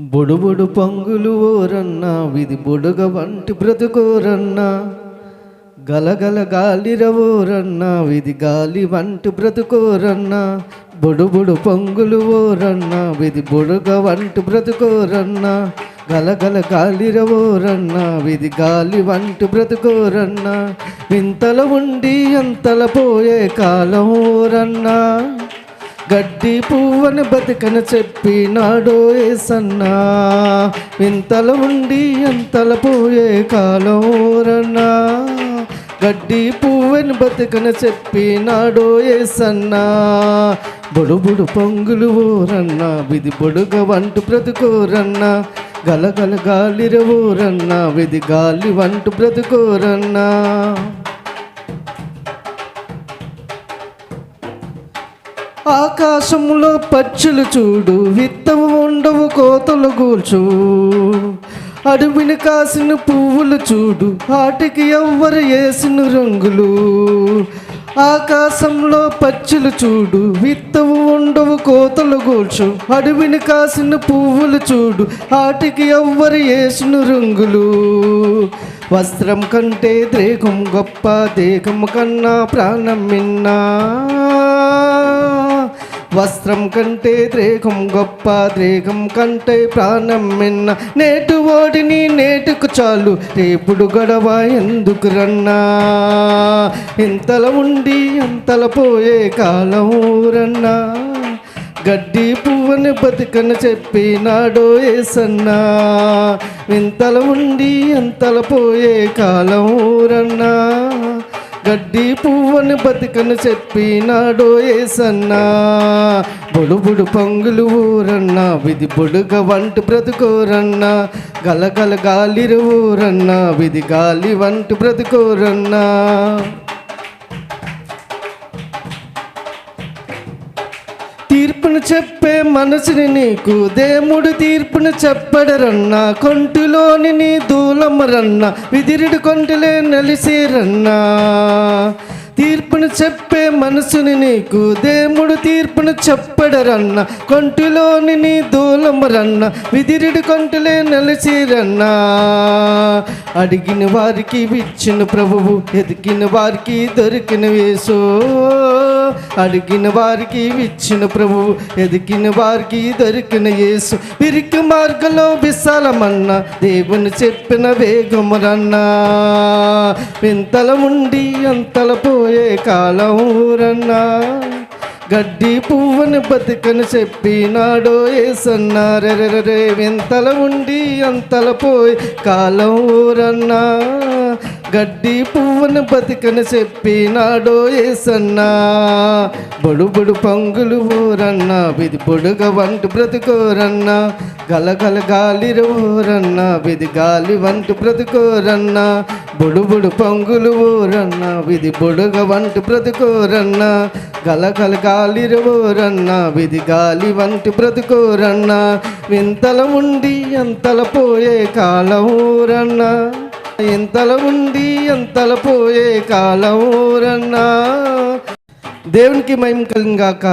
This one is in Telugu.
బొడుబొడు పొంగులు ఓరన్నా విధి బొడుగ వంటి బ్రతుకోరన్నా. గలగల గాలిరవోరన్నా విధి గాలి వంటి బ్రతుకోరన్నా. బొడుబొడు పంగులు ఓరన్నా విధి బొడుగ వంటి బ్రతుకోరన్నా. గలగల గాలిరవోరన్నా విధి గాలి వంటి బ్రతుకోరన్నా. వింతల ఉండి అంతల పోయే కాలం ఓరన్నా. గడ్డి పువ్వని బతికన చెప్పినాడో ఏసన్నా వింతల ఉండి అంతల పోయే కాలం ఊరన్నా. గడ్డి పువ్వని బతికన చెప్పినాడో ఏసన్నా బుడు పొంగులు ఊరన్నా విధి బుడుగ వంటు బ్రతుకోరన్నా. గలగల గాలిర ఊరన్నా విధి గాలి వంటు బ్రతుకోరన్నా. ఆకాశంలో పచ్చులు చూడు విత్తవు ఉండవు కోతలు కూల్చు. అడవిని కాసిన పువ్వులు చూడు వాటికి ఎవ్వరు వేసిన రంగులు. ఆకాశంలో పచ్చులు చూడు విత్తము ఉండవు కోతలు కూల్చు. అడవిని కాసిన పువ్వులు చూడు వాటికి ఎవ్వరు వేసిన రంగులు. వస్త్రం కంటే దేహం గొప్ప దేహం కన్నా ప్రాణం మిన్నా. వస్త్రం కంటే ద్రేగం గొప్ప ద్రేగం కంటే ప్రాణం మిన్న. నేటు ఓడిని నేటుకు చాలు రేపుడు గొడవ ఎందుకు రన్నా? ఇంతల ఉండి అంతల పోయే కాలం రన్నా గడ్డి పువ్వుని బతికని చెప్పి నాడో ఏసన్నా. వింతల ఉండి అంతల పోయే కాలం ఊరన్నా. గడ్డి పువ్వుని బతికను చెప్పినాడో ఏసన్నా. బుడుబుడు పంగులు ఊరన్నా విధి బుడుగ వంటి బ్రతుకోరన్నా. గలగల గాలిరు ఊరన్నా విధి గాలి వంటి బ్రతుకోరన్నా. తీర్పును చెప్పే మనసుని నీకు దేముడు తీర్పును చెప్పడరన్నా కొంటిలోని నీ దూలమరన్నా విదిరుడు కొంటిలే నలిసేరన్నా. తీర్పును చెప్పే మనసుని నీకు దేముడు తీర్పును చెప్పడరన్న కొంటిలోని నీ దూలమరన్న విదిరిడు కొంటలే నలిసిరన్నా. అడిగిన వారికి ఇచ్చిన ప్రభువు ఎదిగిన వారికి దొరికిన వేసో అడిగిన వారికి ఇచ్చిన ప్రభు ఎదిగిన వారికి దొరికిన యేసు. పిరికి మార్గంలో విశాలమన్న దేవుని చెప్పిన వేగమురన్న. వింతల ఉండి అంతల పోయే కాలం ఊరన్నా. గడ్డి పువ్వుని బతికని చెప్పినాడో ఏసన్నారే వింతల ఉండి అంతల పోయి కాలం ఊరన్నా. గడ్డి పువ్వును బతికని చెప్పినాడో ఏసన్నా. బొడుబుడు పొంగులు ఊరన్నా విధి పొడుగ వంటి బ్రతుకోరన్నా. గలగల గాలి ఊరన్నా విధి గాలి వంటి బ్రతుకోరన్నా. బుడు పొంగులు ఊరన్నా విధి బొడుగ వంటి బ్రతుకోరన్నా. గలగల గాలి ఊరన్నా విధి గాలి వంటి బ్రతుకోరన్నా. వింతల ఉండి ఎంతల పోయే కాలం ఊరన్నా. ఎంతల ఉండి ఎంతల పోయే కాలం ఊరన్నా. దేవునికి మహిమ కలిగాక